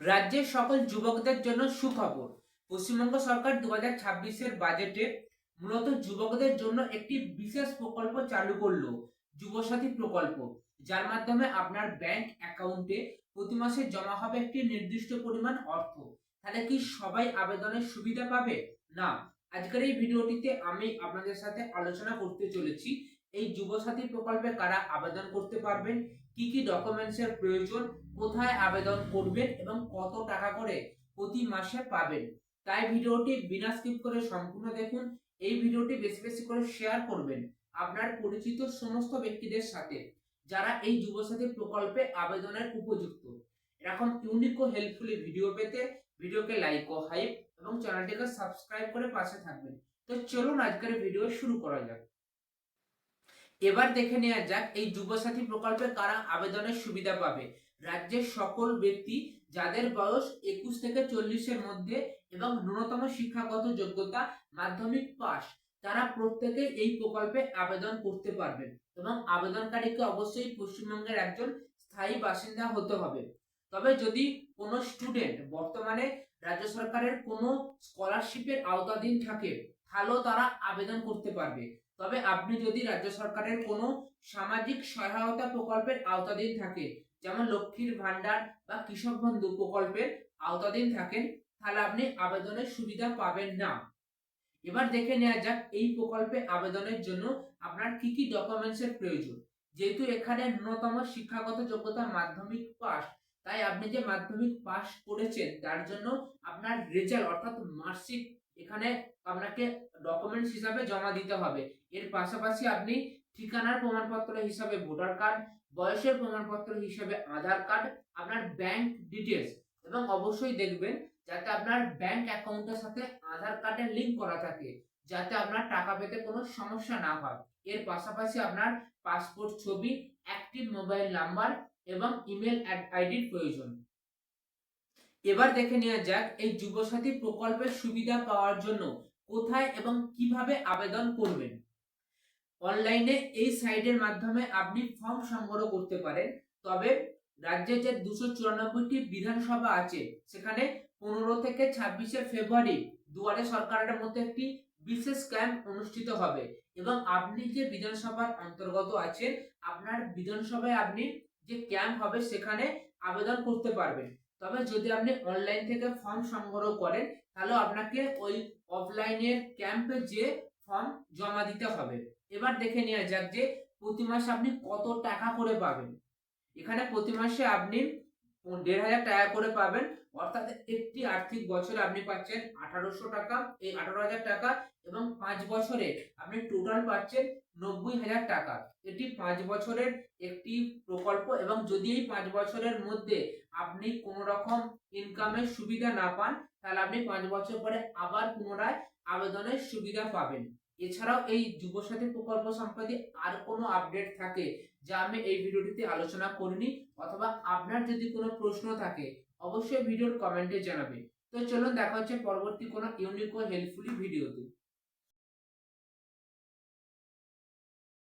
রাজ্যের সকল যুবকদের জন্য সুখবর। পশ্চিমবঙ্গ সরকার দু হাজার ছাব্বিশের বাজেটে মূলত যুবকদের জন্য একটি বিশেষ প্রকল্প চালু করল, যুবসাথী প্রকল্প। যার মাধ্যমে আপনার ব্যাংক অ্যাকাউন্টে প্রতি মাসে জমা হবে একটি নির্দিষ্ট পরিমাণ অর্থ। তাহলে কি সবাই আবেদনের সুবিধা পাবে? না। আজকের এই ভিডিওটিতে আমি আপনাদের সাথে আলোচনা করতে চলেছি। এই যুবসাথী প্রকল্পে কারা আবেদন করতে পারবেন? কি কি ডকুমেন্টস এর প্রয়োজন? কোথায় আবেদন করবেন? এবং কত টাকা করে প্রতি মাসে পাবেন? তাই ভিডিওটি বিনা স্কিপ করে সম্পূর্ণ দেখুন। এই ভিডিওটি বেশি বেশি করে শেয়ার করবেন আপনার পরিচিত সমস্ত ব্যক্তিদের সাথে, যারা এই যুবসাথী প্রকল্পে আবেদনের উপযুক্ত। এরকম ইউনিক ও হেল্পফুলি ভিডিও পেতে ভিডিওকে লাইক ও হাইপ এবং চ্যানেলটিকে সাবস্ক্রাইব করে পাশে থাকবেন। তো চলুন আজকের ভিডিও শুরু করা যাক। এবার দেখে নেওয়া যাক, এই যুবসাথী প্রকল্পে কারা আবেদনের সুবিধা পাবে? রাজ্যের সকল ব্যক্তি যাদের বয়স একুশ থেকে চল্লিশের মধ্যে এবং ন্যূনতম শিক্ষাগত যোগ্যতা মাধ্যমিক পাশ, তারা প্রত্যেকে এই প্রকল্পে আবেদন করতে পারবেন এবং আবেদনকারীকে অবশ্যই পশ্চিমবঙ্গের একজন স্থায়ী বাসিন্দা হতে হবে। তবে যদি কোনো স্টুডেন্ট বর্তমানে রাজ্য সরকারের কোনো স্কলারশিপের আওতাধীন থাকে তাহলেও তারা আবেদন করতে পারবে। তবে আপনি যদি রাজ্য সরকারের কোনো সামাজিক সহায়তা প্রকল্পের আওতাধীন থাকে যেমন লক্ষ্মীর ভান্ডার বা কৃষক বন্ধু প্রকল্পের আওতাধীন থাকেন, তাহলে আপনি আবেদনের সুবিধা পাবেন না। এবার দেখে নেওয়া যাক এই প্রকল্পে আবেদনের জন্য আপনার কি কি ডকুমেন্টস এর প্রয়োজন। যেহেতু এখানে ন্যূনতম শিক্ষাগত যোগ্যতা মাধ্যমিক পাস তাই আপনি যে মাধ্যমিক পাস করেছেন, তার জন্য আপনার রেজাল্ট অর্থাৎ মার্কশিট এখানে আপনাকে ডকুমেন্টস হিসাবে জমা দিতে হবে। এর পাশাপাশি আপনি ঠিকানার প্রমাণপত্র হিসাবে ভোটার কার্ড বয়সের প্রমাণপত্র হিসাবে আধার কার্ড আপনার ব্যাংক ডিটেলস এবং অবশ্যই দেখবেন যাতে আপনার ব্যাংক অ্যাকাউন্টের সাথে আধার কার্ডের লিংক করা থাকে, যাতে আপনার টাকা পেতে কোনো সমস্যা না হয়। এর পাশাপাশি আপনার পাসপোর্ট ছবি অ্যাক্টিভ মোবাইল নাম্বার এবং ইমেল আইডির প্রয়োজন। এবার দেখে নেওয়া যাক এই যুবসাথী প্রকল্পের সুবিধা পাওয়ার জন্য কোথায় এবং কীভাবে আবেদন করবেন। অনলাইনে এই সাইটের মাধ্যমে আপনি ফর্ম সংগ্রহ করতে পারেন, তবে রাজ্যে যে দুশো চুরানব্বইটি বিধানসভা আছে, সেখানে পনেরো থেকে ছাব্বিশে ফেব্রুয়ারি দুয়ারে সরকারের মধ্যে একটি বিশেষ ক্যাম্প অনুষ্ঠিত হবে এবং আপনি যে বিধানসভার অন্তর্গত আছেন, আপনার বিধানসভায় আপনি যে ক্যাম্প হবে, সেখানে আবেদন করতে পারবেন। তবে যদি আপনি অনলাইন থেকে ফর্ম সংগ্রহ করেন, তাহলে আপনাকে ওই অফলাইনের ক্যাম্পে যে ফর্ম জমা দিতে হবে। এবার দেখে নেওয়া যাক যে প্রতি মাসে আপনি কত টাকা করে পাবেন। এখানে প্রতি মাসে আপনি দেড় হাজার টাকা করে পাবেন। অর্থাৎ একটি আর্থিক বছরে আপনি পাচ্ছেন আঠারোশো টাকা, এই আঠারো হাজার টাকা এবং পাঁচ বছরে আপনি টোটাল পাচ্ছেন নব্বই হাজার টাকা। এটি পাঁচ বছরের একটি প্রকল্প এবং যদি এই পাঁচ বছরের মধ্যে আপনি কোনো রকম ইনকামের সুবিধা না পান, তাহলে আপনি পাঁচ বছর পরে আবার পুনরায় আবেদনের সুবিধা পাবেন। এছাড়াও এই যুবসাথী প্রকল্প সম্পর্কে আর কোনো আপডেট থাকে, যা আমি এই ভিডিওটিতে আলোচনা করিনি, অথবা আপনার যদি কোনো প্রশ্ন থাকে অবশ্যই ভিডিওর কমেন্টে জানাবে। তো চলুন দেখা হচ্ছে পরবর্তী কোনো ইউনিক ও হেল্পফুলি ভিডিওতে